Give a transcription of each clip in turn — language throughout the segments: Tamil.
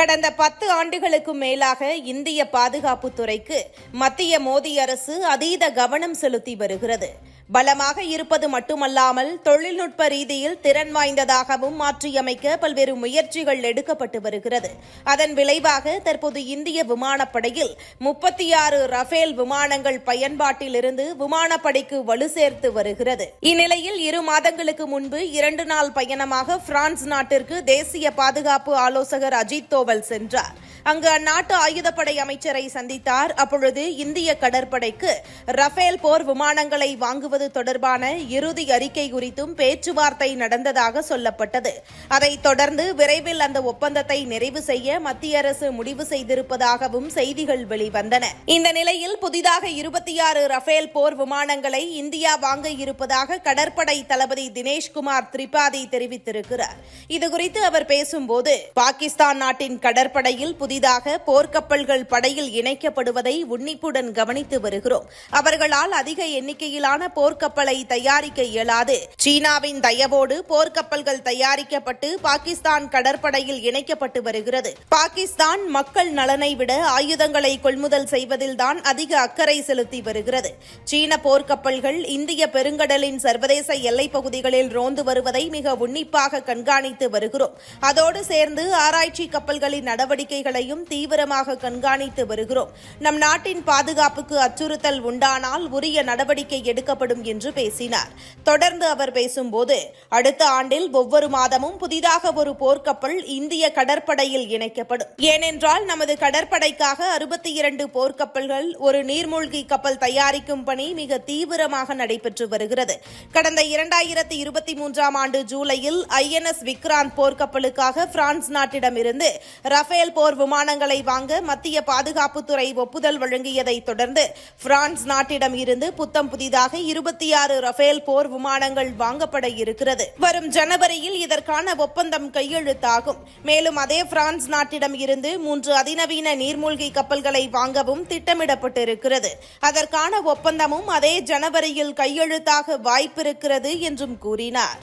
கடந்த பத்து ஆண்டுகளுக்கும் மேலாக இந்திய பாதுகாப்பு துறைக்கு மத்திய மோடி அரசு அதீத கவனம் செலுத்தி வருகிறது. பலமாக இருப்பது மட்டுமல்லாமல் தொழில்நுட்ப ரீதியில் திறன் வாய்ந்ததாகவும் மாற்றியமைக்க பல்வேறு முயற்சிகள் எடுக்கப்பட்டு வருகிறது. அதன் விளைவாக தற்போது இந்திய விமானப்படையில் முப்பத்தி ஆறு ரஃபேல் விமானங்கள் பயன்பாட்டிலிருந்து விமானப்படைக்கு வலு சேர்த்து வருகிறது. இந்நிலையில் இரு மாதங்களுக்கு முன்பு இரண்டு நாள் பயணமாக பிரான்ஸ் நாட்டிற்கு தேசிய பாதுகாப்பு ஆலோசகர் அஜித் தோவல் சென்றார். அங்கு அந்நாட்டு ஆயுதப்படை அமைச்சரை சந்தித்தார். அப்பொழுது இந்திய கடற்படைக்கு ரஃபேல் போர் விமானங்களை வாங்குவது வழங்குவது தொடர்பான இறுதி அறிக்கை குறித்தும் பேச்சுவார்த்தை நடந்ததாக சொல்லப்பட்டது. அதைத் தொடர்ந்து விரைவில் அந்த ஒப்பந்தத்தை நிறைவு செய்ய மத்திய அரசு முடிவு செய்திருப்பதாகவும் செய்திகள் வெளிவந்தன. இந்த நிலையில் புதிதாக இருபத்தி ஆறு ரஃபேல் போர் விமானங்களை இந்தியா வாங்க இருப்பதாக கடற்படை தளபதி தினேஷ்குமார் திரிபாதி தெரிவித்திருக்கிறார். இதுகுறித்து அவர் பேசும்போது பாகிஸ்தான் நாட்டின் கடற்படையில் புதிதாக போர்க்கப்பல்கள் படையில் இணைக்கப்படுவதை உன்னிப்புடன் கவனித்து வருகிறோம். அவர்களால் அதிக எண்ணிக்கையிலான போர் போர்க்கப்பலை தயாரிக்க இயலாது. சீனாவின் தயவோடு போர்க்கப்பல்கள் தயாரிக்கப்பட்டு பாகிஸ்தான் கடற்படையில் இணைக்கப்பட்டு வருகிறது. பாகிஸ்தான் மக்கள் நலனை விட ஆயுதங்களை கொள்முதல் செய்வதில்தான் அதிக அக்கறை செலுத்தி வருகிறது. சீன போர்க்கப்பல்கள் இந்திய பெருங்கடலின் சர்வதேச எல்லைப் பகுதிகளில் ரோந்து வருவதை மிக உன்னிப்பாக கண்காணித்து வருகிறோம். அதோடு சேர்ந்து ஆராய்ச்சி கப்பல்களின் நடவடிக்கைகளையும் தீவிரமாக கண்காணித்து வருகிறோம். நம் நாட்டின் பாதுகாப்புக்கு அச்சுறுத்தல் உண்டானால் உரிய நடவடிக்கை எடுக்கப்படும் என்று பேசினார். தொடர்ந்து அவர் பேசும்போது அடுத்த ஆண்டில் ஒவ்வொரு மாதமும் புதிதாக ஒரு போர்க்கப்பல் இந்திய கடற்படையில் இணைக்கப்படும். ஏனென்றால் நமது கடற்படைக்காக அறுபத்தி இரண்டு போர்க்கப்பல்கள் ஒரு நீர்மூழ்கி கப்பல் தயாரிக்கும் பணி மிக தீவிரமாக நடைபெற்று வருகிறது. கடந்த இரண்டாயிரத்தி இருபத்தி மூன்றாம் ஆண்டு ஜூலையில் ஐஎன்எஸ் விக்ராந்த் போர்க்கப்பலுக்காக பிரான்ஸ் நாட்டிடமிருந்து ரஃபேல் போர் விமானங்களை வாங்க மத்திய பாதுகாப்புத்துறை ஒப்புதல் வழங்கியதை தொடர்ந்து பிரான்ஸ் நாட்டிடம் இருந்து புத்தம் புதிதாக இருபது இருபத்தி ஆறு ரஃபேல் போர் விமானங்கள் வாங்கப்பட இருக்கிறது. வரும் ஜனவரியில் இதற்கான ஒப்பந்தம் கையெழுத்தாகும். மேலும் அதே பிரான்ஸ் நாட்டிடம் இருந்து மூன்று அதிநவீன நீர்மூழ்கி கப்பல்களை வாங்கவும் திட்டமிடப்பட்டிருக்கிறது. அதற்கான ஒப்பந்தமும் அதே ஜனவரியில் கையெழுத்தாக வாய்ப்பிருக்கிறது என்றும் கூறினார்.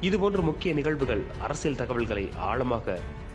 இதுபோன்ற முக்கிய நிகழ்வுகள் அரசியல் தகவல்களை ஆழமாக